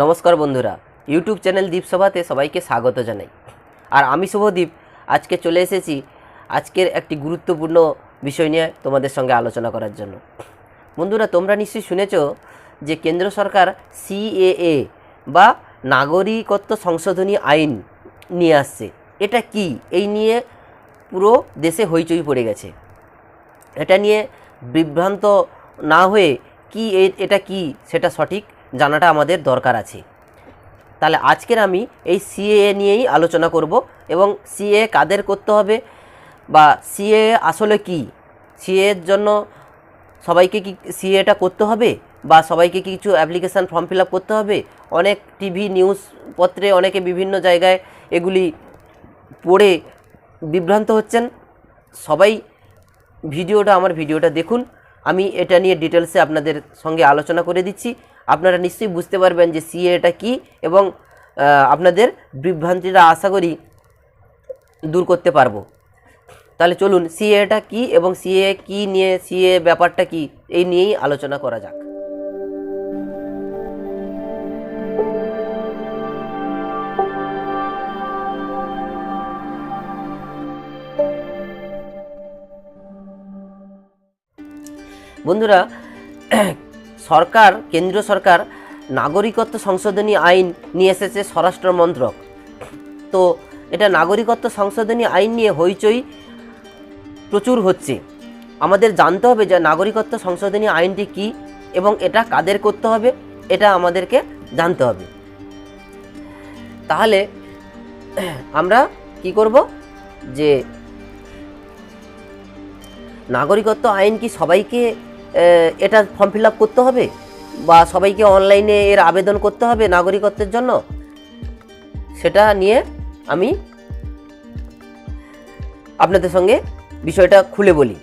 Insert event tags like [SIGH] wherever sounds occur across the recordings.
নমস্কার বন্ধুরা, YouTube channel দীপসভাতে সবাইকে স্বাগত জানাই। আর আমি শুভদীপ, আজকে চলে এসেছি আজকের একটি গুরুত্বপূর্ণ বিষয় নিয়ে তোমাদের সঙ্গে আলোচনা করার জন্য। বন্ধুরা, তোমরা নিশ্চয়ই শুনেছ যে কেন্দ্র সরকার সিএএ বা নাগরিকত্ব সংশোধনী আইন নিয়ে আসছে। এটা কি? এই নিয়ে পুরো দেশে হইচই পড়ে গেছে। এটা নিয়ে বিভ্রান্ত না হয়ে কি এটা কি? সেটা সঠিক? জানাটা আমাদের দরকার আছে। তাহলে আজকের আমি এই সিএ নিয়েই আলোচনা করব এবং সিএ কাদের করতে হবে বা সিএ আসলে কি? সিএ এর জন্য সবাইকে কি সিএটা করতে হবে বা সবাইকে কিছু অ্যাপ্লিকেশান ফর্ম ফিল করতে হবে? অনেক টিভি নিউজ পত্রে অনেকে বিভিন্ন জায়গায় এগুলি পড়ে বিভ্রান্ত হচ্ছেন। সবাই ভিডিওটা, আমার ভিডিওটা দেখুন। আমি এটা নিয়ে ডিটেলসে আপনাদের সঙ্গে আলোচনা করে দিচ্ছি। আপনারা নিশ্চয়ই বুঝতে পারবেন যে সিএ এটা কী এবং আপনাদের বিভ্রান্তিটা আশা করি দূর করতে পারব। তাহলে চলুন সিএটা কি এবং সিএ কি নিয়ে, সিএ ব্যাপারটা কি এই নিয়েই আলোচনা করা যাক। বন্ধুরা সরকার, কেন্দ্রীয় সরকার নাগরিকত্ব সংশোধনী আইন নিয়ে এসেছে স্বরাষ্ট্র মন্ত্রক। তো এটা নাগরিকত্ব সংশোধনী আইন নিয়ে হইচই প্রচুর হচ্ছে। আমাদের জানতে হবে যে নাগরিকত্ব সংশোধনী আইনটি কি এবং এটা কাদের করতে হবে, এটা আমাদেরকে জানতে হবে। তাহলে আমরা কি করব যে নাগরিকত্ব আইন কি সবাইকে এটা ফর্ম ফিল আপ করতে হবে? বা সবাইকে অনলাইনে এর আবেদন করতে হবে নাগরিকত্বের জন্য? সেটা নিয়ে আমি আপনাদের সঙ্গে বিষয়টা খুলে বলি।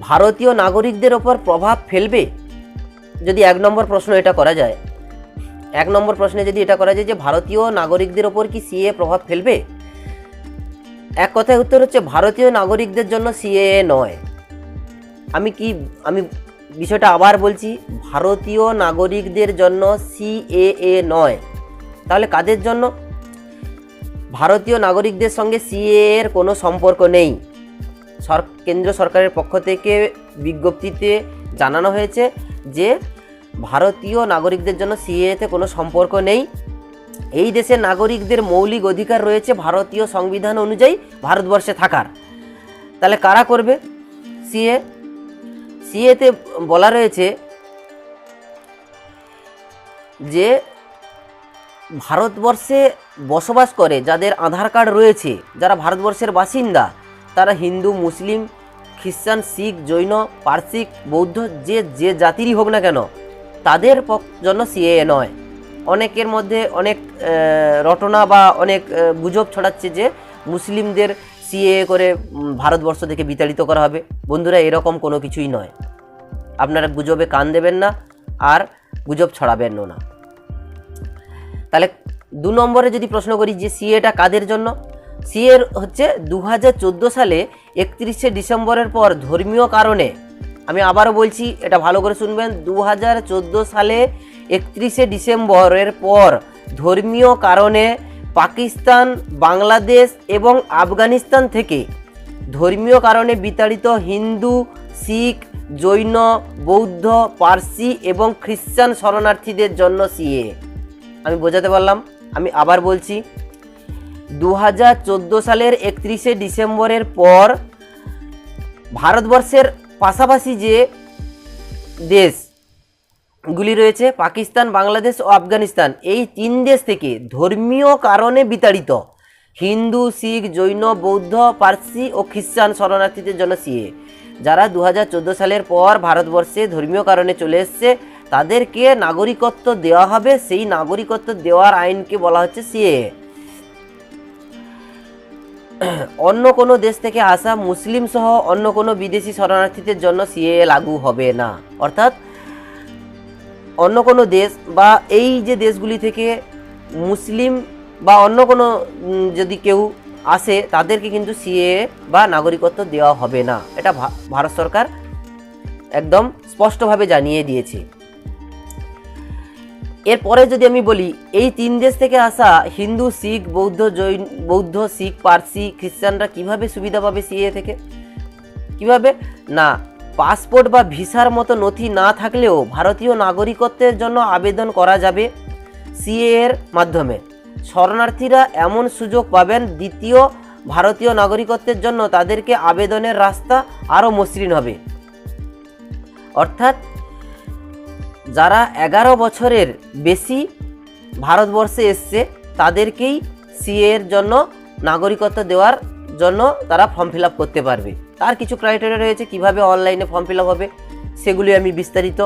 ভারতীয় নাগরিকদের ওপর প্রভাব ফেলবে? যদি এক নম্বর প্রশ্ন এটা করা যায়। এক নম্বর প্রশ্নে যদি এটা করা যায় যে ভারতীয় নাগরিকদের ওপর কি সিএ প্রভাব ফেলবে? এক কথায় উত্তর হচ্ছে ভারতীয় নাগরিকদের জন্য সিএএ নয়। আমি কি, আমি বিষয়টা আবার বলছি, ভারতীয় নাগরিকদের জন্য সিএএ নয়। তাহলে কাদের জন্য? ভারতীয় নাগরিকদের সঙ্গে সিএ এর কোনো সম্পর্ক নেই। সর, কেন্দ্র সরকারের পক্ষ থেকে বিজ্ঞপ্তিতে জানানো হয়েছে যে ভারতীয় নাগরিকদের জন্য সিএতে কোনো সম্পর্ক নেই। এই দেশের নাগরিকদের মৌলিক অধিকার রয়েছে ভারতীয় সংবিধান অনুযায়ী ভারতবর্ষে থাকার। তাহলে কারা করবে? সিএ সিএতে বলা রয়েছে যে ভারতবর্ষে বসবাস করে যাদের আধার কার্ড রয়েছে, যারা ভারতবর্ষের বাসিন্দা, তারা হিন্দু, মুসলিম, খ্রিস্টান, শিখ, জৈন, পার্সিক, বৌদ্ধ, যে যে জাতিরই হোক না কেন, তাদের জন্য সিএ নয়। অনেকের মধ্যে অনেক রটনা বা অনেক গুজব ছড়াচ্ছে যে মুসলিমদের সিএ করে ভারতবর্ষ থেকে বিতাড়িত করা হবে। বন্ধুরা, এরকম কোনো কিছুই নয়। আপনারা গুজবে কান দেবেন না আর গুজব ছড়াবেনও না। তাহলে দু নম্বরে যদি প্রশ্ন করি যে সিএটা কাদের জন্য? সিএর হচ্ছে দু হাজার চোদ্দ সালে একত্রিশে ডিসেম্বরের পর ধর্মীয় কারণে, আমি আবারও বলছি, এটা ভালো করে শুনবেন দু হাজার চোদ্দ সালে একত্রিশে ডিসেম্বরের পর ধর্মীয় কারণে পাকিস্তান, বাংলাদেশ এবং আফগানিস্তান থেকে ধর্মীয় কারণে বিতাড়িত হিন্দু, শিখ, জৈন, বৌদ্ধ, পার্সি এবং খ্রিস্টান শরণার্থীদের জন্য সিএ। আমি বোঝাতে পারলাম, আমি আবার বলছি দু হাজার চোদ্দ সালের একত্রিশে ডিসেম্বরের পর ভারতবর্ষের পাশাপাশি যে দেশগুলি রয়েছে পাকিস্তান, বাংলাদেশ ও আফগানিস্তান। এই তিন দেশ থেকে ধর্মীয় কারণে বিতাড়িত। হিন্দু, শিখ, জৈন, বৌদ্ধ, পার্সি ও খ্রিস্টান শরণার্থীদের জন্য সিএ। যারা দু হাজার চোদ্দ সালের পর ভারতবর্ষে ধর্মীয় কারণে চলে এসছে, তাদেরকে নাগরিকত্ব দেওয়া হবে। সেই নাগরিকত্ব দেওয়ার আইনকে বলা হচ্ছে সিএ। অন্য কোনো দেশ থেকে আসা মুসলিম সহ অন্য কোনো বিদেশি শরণার্থীদের জন্য সিএ লাগু হবে না। অর্থাৎ অন্য কোনো দেশ বা এই যে দেশগুলি থেকে মুসলিম বা অন্য কোনো যদি কেউ আসে, তাদেরকে কিন্তু সিএ বা নাগরিকত্ব দেওয়া হবে না। এটা ভারত সরকার একদম স্পষ্টভাবে জানিয়ে দিয়েছে। এরপরে যদি আমি বলি, এই তিন দেশ থেকে আসা হিন্দু, শিখ, বৌদ্ধ, জৈন, বৌদ্ধ, শিখ, পার্সি, খ্রিস্টানরা কীভাবে সুবিধা পাবে সিএ থেকে? কীভাবে? না পাসপোর্ট বা ভিসার মতো নথি না থাকলেও ভারতীয় নাগরিকত্বের জন্য আবেদন করা যাবে সিএ এর মাধ্যমে। শরণার্থীরা এমন সুযোগ পাবেন দ্বিতীয় ভারতীয় নাগরিকত্বের জন্য তাদেরকে আবেদনের রাস্তা আরও মসৃণ হবে। অর্থাৎ যারা এগারো বছরের বেশি ভারতবর্ষে এসছে, তাদেরকেই সিএ এর জন্য নাগরিকত্ব দেওয়ার জন্য তারা ফর্ম ফিল করতে পারবে। তার কিছু ক্রাইটেরিয়া রয়েছে, কীভাবে অনলাইনে ফর্ম ফিল হবে, সেগুলি আমি বিস্তারিত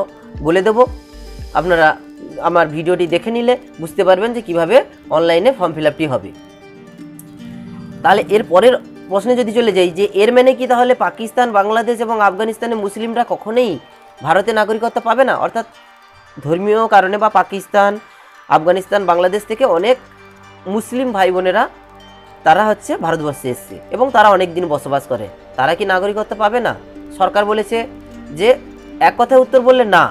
বলে দেব। আপনারা আমার ভিডিওটি দেখে নিলে বুঝতে পারবেন যে কীভাবে অনলাইনে ফর্ম ফিল হবে। তাহলে এর পরের প্রশ্নে যদি চলে যাই, যে এর মানে কি? তাহলে পাকিস্তান, বাংলাদেশ এবং আফগানিস্তানে মুসলিমরা কখনোই ভারতে নাগরিকত্ব পাবে না। অর্থাৎ ধর্মীয় কারণে বা পাকিস্তান, আফগানিস্তান, বাংলাদেশ থেকে অনেক মুসলিম ভাই বোনেরা, তারা হচ্ছে ভারতবর্ষে এসছে এবং তারা অনেক দিন বসবাস করে। তারা কি নাগরিকত্ব পাবে না? সরকার বলেছে যে এক কথায় উত্তর বললে না।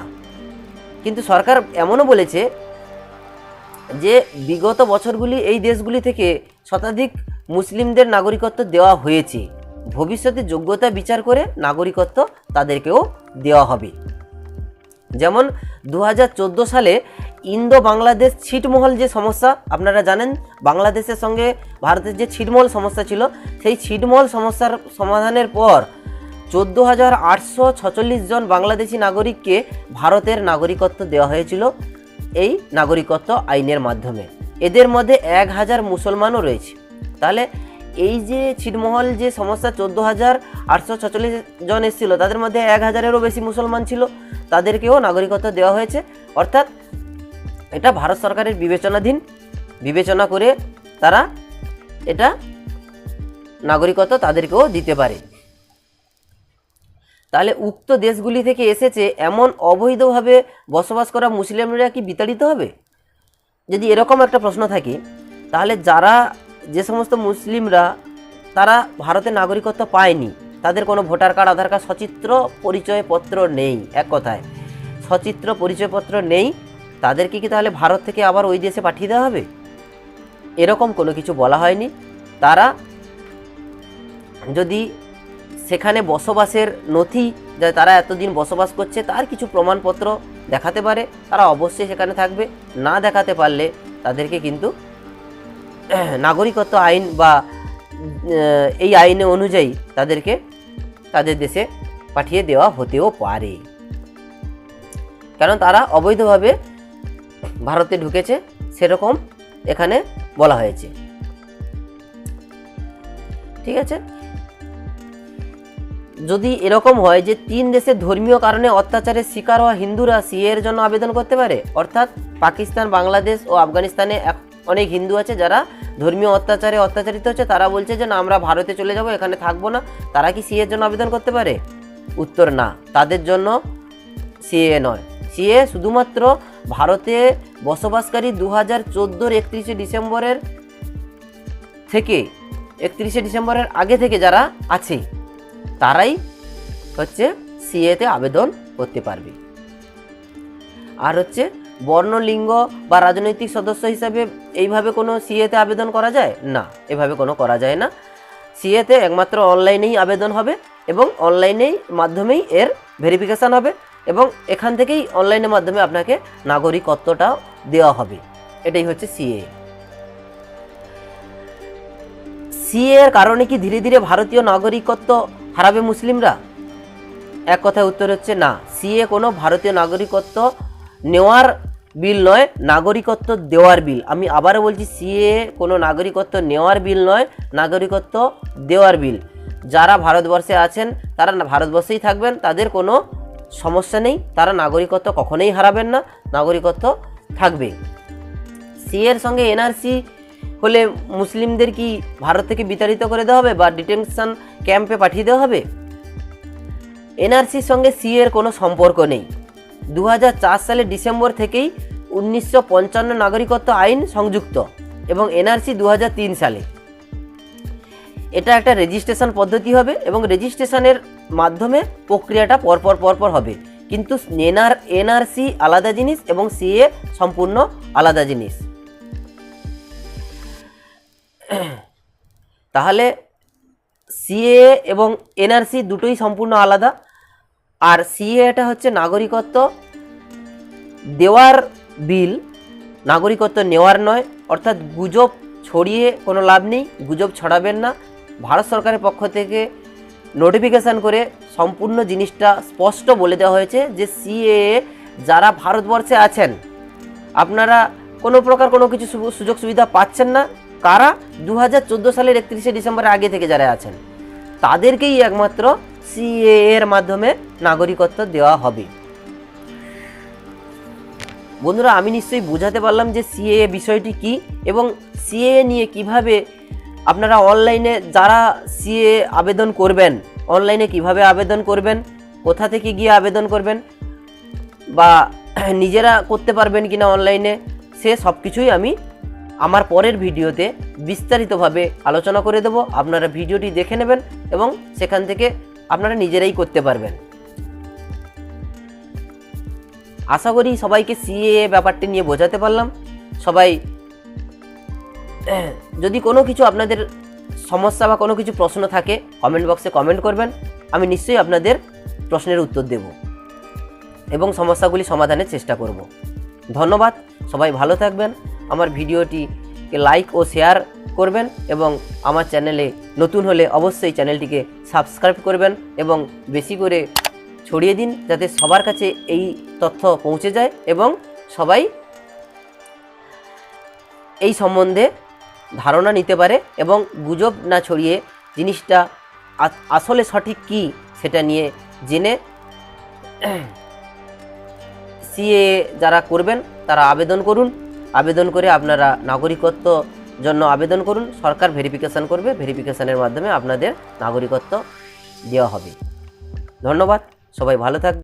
কিন্তু সরকার এমনও বলেছে যে বিগত বছরগুলি এই দেশগুলি থেকে শতাধিক মুসলিমদের নাগরিকত্ব দেওয়া হয়েছে। ভবিষ্যতে যোগ্যতা বিচার করে নাগরিকত্ব তাদেরকেও দেওয়া হবে। যেমন দু হাজার চোদ্দ সালে ইন্দো বাংলাদেশ ছিটমহল যে সমস্যা, আপনারা জানেন, বাংলাদেশের সঙ্গে ভারতের যে ছিটমহল সমস্যা ছিল, সেই ছিটমহল সমস্যার সমাধানের পর চোদ্দ হাজার আটশো ছচল্লিশ জন বাংলাদেশি নাগরিককে ভারতের নাগরিকত্ব দেওয়া হয়েছিল এই নাগরিকত্ব আইনের মাধ্যমে। এদের মধ্যে এক হাজার মুসলমানও রয়েছে। তাহলে এই যে ছিটমহল যে সমস্যা চোদ্দ হাজার আটশো ছচল্লিশ জন এসেছিল, তাদের মধ্যে এক হাজারেরও বেশি মুসলমান ছিল। তাদেরকেও নাগরিকত্ব দেওয়া হয়েছে। অর্থাৎ এটা ভারত সরকারের বিবেচনাধীন। বিবেচনা করে তারা এটা নাগরিকত্ব তাদেরকেও দিতে পারে। তাহলে উক্ত দেশগুলি থেকে এসেছে, এমন অবৈধভাবে বসবাস করা মুসলিমরা কি বিতাড়িত হবে? যদি এরকম একটা প্রশ্ন থাকে, তাহলে যারা যে সমস্ত মুসলিমরা তারা ভারতের নাগরিকত্ব পায়নি, তাদের কোনো ভোটার কার্ড, আধার কার্ড, সচিত্র পরিচয়পত্র নেই, এক কথায়। সচিত্র পরিচয়পত্র নেই, তাদেরকে কি তাহলে ভারত থেকে আবার ওই দেশে পাঠিয়ে দেওয়া হবে? এরকম কোনো কিছু বলা হয়নি। তারা যদি সেখানে বসবাসের নথি, যা তারা এতদিন বসবাস করছে, তার কিছু প্রমাণপত্র দেখাতে পারে, তারা অবশ্যই সেখানে থাকবে। না দেখাতে পারলে তাদেরকে কিন্তু [CLEARS THROAT] নাগরিকত্ব আইন বা এই আইনে অনুযায়ী তাদেরকে তাদের দেশে পাঠিয়ে দেওয়া হতেও পারে। কারণ তারা অবৈধভাবে ভারতে ঢুকেছে, সেরকম এখানে বলা হয়েছে। ঠিক আছে? যদি এরকম হয় যে তিন দেশের ধর্মীয় কারণে অত্যাচারের শিকার হওয়া হিন্দুরা সিএ এর জন্য আবেদন করতে পারে, অর্থাৎ পাকিস্তান, বাংলাদেশ ও আফগানিস্তানে অনেক হিন্দু আছে যারা ধর্মীয় অত্যাচারে অত্যাচারিত হচ্ছে, তারা বলছে যে না, আমরা ভারতে চলে যাব, এখানে থাকব না। তারা কি সিএ এর জন্য আবেদন করতে পারে? উত্তর না। তাদের জন্য সিএ নয়। সিএ শুধুমাত্র ভারতে বসবাসকারী দু হাজার চোদ্দোর একত্রিশে ডিসেম্বরের থেকে, একত্রিশে ডিসেম্বরের আগে থেকে যারা আছে, তারাই হচ্ছে সিএতে আবেদন করতে পারবে। আর হচ্ছে বর্ণ লিঙ্গ বা রাজনৈতিক সদস্য হিসাবে এইভাবে কোনো সিএতে আবেদন করা যায়? না, এভাবে কোনো করা যায় না। সিএতে একমাত্র অনলাইনেই আবেদন হবে এবং অনলাইনেই মাধ্যমেই এর ভেরিফিকেশান হবে এবং এখান থেকেই অনলাইনের মাধ্যমে আপনাকে নাগরিকত্বটা দেওয়া হবে। এটাই হচ্ছে সিএ। সিএ এর কারণে কি ধীরে ধীরে ভারতীয় নাগরিকত্ব হারাবে মুসলিমরা? এক কথায় উত্তর হচ্ছে না। সিএ কোনো ভারতীয় নাগরিকত্ব নেওয়ার বিল নয়, নাগরিকত্ব দেওয়ার বিল। আমি আবারও বলছি, সিএ কোনো নাগরিকত্ব নেওয়ার বিল নয়, নাগরিকত্ব দেওয়ার বিল। যারা ভারতবর্ষে আছেন, তারা ভারতবর্ষেই থাকবেন, তাদের কোনো সমস্যা নেই। তারা নাগরিকত্ব কখনোই হারাবেন না, নাগরিকত্ব থাকবে সিএর সঙ্গে এনআরসি হলে মুসলিমদের কি ভারত থেকে বিতাড়িত করে দেওয়া হবে বা ডিটেনশন ক্যাম্পে পাঠিয়ে দেওয়া হবে? এনআরসির সঙ্গে সিএর কোনো সম্পর্ক নেই। দু সালের ডিসেম্বর থেকেই উনিশশো পঞ্চান্ন নাগরিকত্ব আইন সংযুক্ত এবং এনআরসি দু হাজার তিন সালে। এটা একটা রেজিস্ট্রেশন পদ্ধতি হবে এবং রেজিস্ট্রেশনের মাধ্যমে প্রক্রিয়াটা পরপর পরপর হবে। কিন্তু এনআর, এনআরসি আলাদা জিনিস এবং সিএ সম্পূর্ণ আলাদা জিনিস। তাহলে সিএ এবং এনআরসি দুটোই সম্পূর্ণ আলাদা। আর সিএটা হচ্ছে নাগরিকত্ব দেওয়ার বিল। নাগরিকত্ব নেওয়ার নয়, অর্থাৎ গুজব ছড়িয়ে কোনো লাভ নেই, গুজব ছড়াবেন না। ভারত সরকারের পক্ষ থেকে নোটিফিকেশান করে সম্পূর্ণ জিনিসটা স্পষ্ট বলে দেওয়া হয়েছে যে সিএ যারা ভারতবর্ষে আছেন, আপনারা কোনো প্রকার কোনো কিছু সুযোগ সুবিধা পাচ্ছেন না। কারা? দু হাজার চোদ্দ সালের একত্রিশে ডিসেম্বরের আগে থেকে যারা আছেন, তাদেরকেই একমাত্র সিএ এর মাধ্যমে নাগরিকত্ব দেওয়া হবে। বন্ধুরা, আমি নিশ্চয়ই বোঝাতে পারলাম যে সিএ বিষয়টি কি এবং সিএ নিয়ে কীভাবে আপনারা অনলাইনে যারা সিএ আবেদন করবেন, অনলাইনে কীভাবে আবেদন করবেন, কোথা থেকে গিয়ে আবেদন করবেন বা নিজেরা করতে পারবেন কিনা অনলাইনে, সে সব কিছুই আমি আমার পরের ভিডিওতে বিস্তারিতভাবে আলোচনা করে দেব। আপনারা ভিডিওটি দেখে নেবেন এবং সেখান থেকে আপনারা নিজেরাই করতে পারবেন। আশা করি সবাইকে সিএ ব্যাপারটি নিয়ে বোঝাতে পারলাম। সবাই, যদি কোনো কিছু আপনাদের সমস্যা বা কোনো কিছু প্রশ্ন থাকে কমেন্ট বক্সে কমেন্ট করবেন। আমি নিশ্চয়ই আপনাদের প্রশ্নের উত্তর দেব এবং সমস্যাগুলি সমাধানের চেষ্টা করব। ধন্যবাদ, সবাই ভালো থাকবেন। আমার ভিডিওটিকে লাইক ও শেয়ার করবেন এবং আমার চ্যানেলে নতুন হলে অবশ্যই চ্যানেলটিকে সাবস্ক্রাইব করবেন এবং বেশি করে ছড়িয়ে দিন যাতে সবার কাছে এই তথ্য পৌঁছে যায় এবং সবাই এই সম্বন্ধে ধারণা নিতে পারে এবং গুজব না ছড়িয়ে জিনিসটা আসলে সঠিক কী সেটা নিয়ে জেনে সিএ যারা করবেন তারা আবেদন করুন। আবেদন করে আপনারা নাগরিকত্ব জন্য আবেদন করুন। সরকার ভেরিফিকেশান করবে। ভেরিফিকেশানের মাধ্যমে আপনাদের নাগরিকত্ব দেওয়া হবে। ধন্যবাদ। সবাই ভালো থাকবে